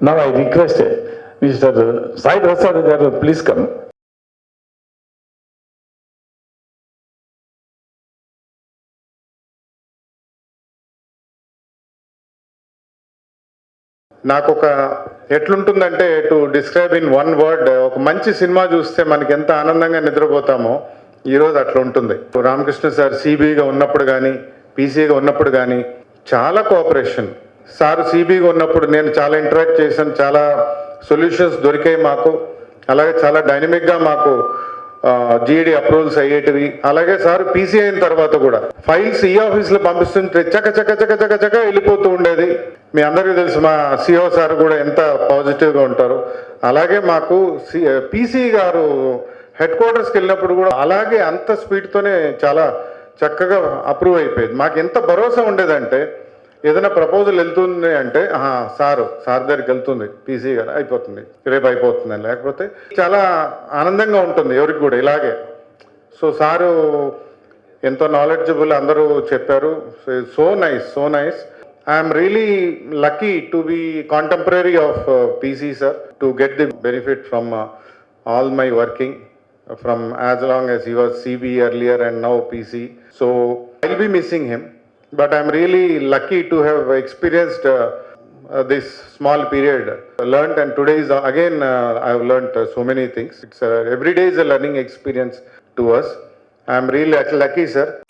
Now I request uh, Mr. Sai Prasad garu, uh, please come. నాకు ఒక ఎట్లుంటుందంటే to describe in one word ఒక మంచి cinema చూస్తే మనకి ఎంత ఆనందంగా నిద్రపోతామో ఈరోజు అట్లా ఉంటుంది రామకృష్ణ సార్ సిబిగా ఉన్నప్పుడు కానీ పీసీగా ఉన్నప్పుడు కానీ చాలా కోఆపరేషన్ సార్ సిబిగా ఉన్నప్పుడు నేను చాలా ఇంటరాక్ట్ చేశాను చాలా సొల్యూషన్స్ దొరికాయి మాకు. అలాగే చాలా డైనమిక్గా మాకు జీఈడి అప్రూవల్స్ అయ్యేటివి. అలాగే సార్ పీసీ అయిన తర్వాత కూడా ఫైల్స్ ఈ ఆఫీస్లో పంపిస్తుంటే చక చక చక చక చక వెళ్ళిపోతూ ఉండేది. మీ అందరికీ తెలుసు మా సిఓ సార్ కూడా ఎంత పాజిటివ్గా ఉంటారు. అలాగే మాకు పీసీ గారు హెడ్ క్వార్టర్స్కి వెళ్ళినప్పుడు కూడా అలాగే అంత స్పీడ్తోనే చాలా చక్కగా అప్రూవ్ అయిపోయేది. మాకు ఎంత భరోసా ఉండేదంటే ఏదైనా ప్రపోజల్ వెళ్తుంది అంటే సారు సార్ దగ్గరికి వెళ్తుంది. పీసీ గారు అయిపోతుంది. రేపు అయిపోతుంది లేకపోతే చాలా ఆనందంగా ఉంటుంది ఎవరికి కూడా ఇలాగే. సో సారు ఎంతో నాలెడ్జబుల్ అందరూ చెప్పారు. So nice so nice I'm really lucky to be contemporary of PC sir to get the benefit from all my working from as long as he was CB earlier now PC so So be missing missing but I'm really lucky to have experienced uh, uh, this small period, learned, and today is uh, again uh, I've learned uh, so many things. It's uh, every day is a learning experience to us. I'm really lucky, sir.